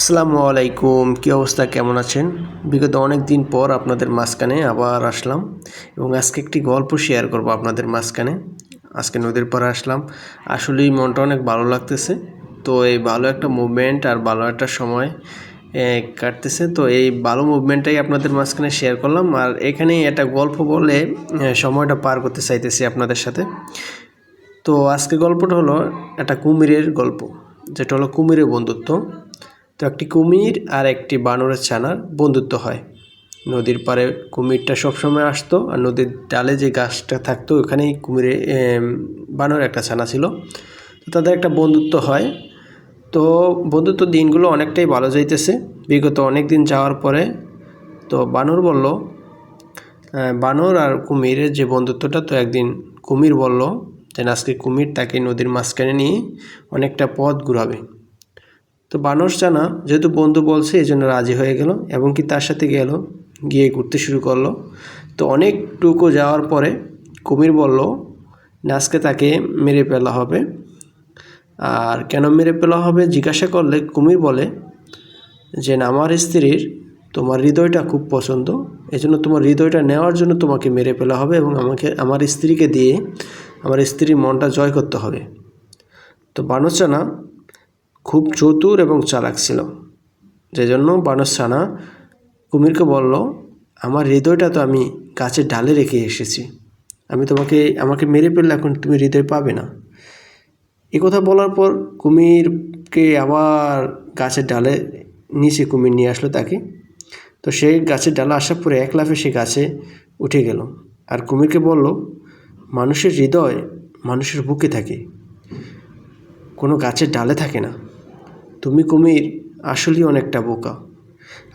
আসসালামু আলাইকুম, কী অবস্থা, কেমন আছেন? বিগত অনেক দিন পর আপনাদের মাঝখানে আবার আসলাম এবং আজকে একটি গল্প শেয়ার করব আপনাদের মাঝখানে। আজকে নদীর পাড়ে আসলাম। আসলেই মনটা অনেক ভালো লাগতেছে। তো এই ভালো একটা মুভমেন্ট আর ভালো একটা সময় কাটতেছে। তো এই ভালো মুভমেন্টটাই আপনাদের মাঝখানে শেয়ার করলাম। আর এখানে একটা গল্প বলে সময়টা পার করতে চাইতেছি আপনাদের সাথে। তো আজকে গল্পটা হলো একটা কুমিরের গল্প। যেটা হলো কুমিরের বন্ধুত্ব। তো একটি কুমির আর একটি বানরের ছানার বন্ধুত্ব হয়। নদীর পাড়ে কুমিরটা সবসময় আসতো আর নদীর ডালে যে গাছটা থাকতো, ওখানেই কুমিরে বানর একটা ছানা ছিল। তো তাদের একটা বন্ধুত্ব হয়। তো বন্ধুত্ব দিনগুলো অনেকটাই ভালো যাইতেছে। বিগত অনেক দিন যাওয়ার পরে তো বানর বলল বানর আর কুমিরের যে বন্ধুত্বটা, তো একদিন কুমির বলল যে, আজকে কুমির তাকে নদীর মাঝখানে নিয়ে অনেকটা পথ ঘুরাবে। তো বানর জানা যেহেতু বন্ধু বলছে এই জন্য রাজি হয়ে গেল এবং কি তার সাথে গেল গিয়ে ঘুরতে শুরু করল। তো অনেক অনেকটুকু যাওয়ার পরে কুমির বলল না, আজকে তাকে মেরে ফেলা হবে। আর কেন মেরে ফেলা হবে জিজ্ঞাসা করলে কুমির বলে যে আমার স্ত্রীর তোমার হৃদয়টা খুব পছন্দ এজন্য তোমার হৃদয়টা নেওয়ার জন্য তোমাকে মেরে ফেলা হবে এবং আমাকে আমার স্ত্রীকে দিয়ে আমার স্ত্রীর মনটা জয় করতে হবে। তো বানরচানা খুব চতুর এবং চালাক ছিল। যে জন্য বানরছানা কুমিরকে বলল, আমার হৃদয়টা তো আমি গাছের ডালে রেখে এসেছি। আমি তোমাকে, আমাকে মেরে ফেললে এখন তুমি হৃদয় পাবে না। এ কথা বলার পর কুমিরকে আবার গাছের ডালে নিচে কুমির নিয়ে আসলো তাকে। তো সেই গাছের ডালে আসার পরে এক লাফে সে গাছে উঠে গেল। আর কুমিরকে বলল, মানুষের হৃদয় মানুষের বুকে থাকে। কোনো গাছের ডালে থাকে না। তুমি কুমির, আসলেই অনেকটা বোকা।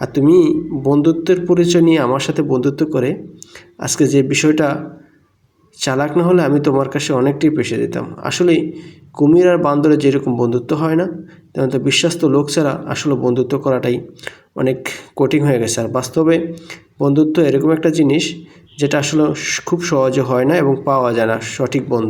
আর তুমি বন্ধুত্বের পরিচয় নিয়ে আমার সাথে বন্ধুত্ব করে আজকে যে বিষয়টা চালাক না হলে আমি তোমার কাছে অনেকটাই পেশে দিতাম আসলে কুমির আর বান্দরের যেরকম বন্ধুত্ব হয় না, তেমন তো বিশ্বস্ত লোক ছাড়া আসলে বন্ধুত্ব করাটাই অনেক কঠিন হয়ে গেছে। আর বাস্তবে বন্ধুত্ব এরকম একটা জিনিস যেটা আসলে খুব সহজে হয় না এবং পাওয়া যায় না সঠিক বন্ধু।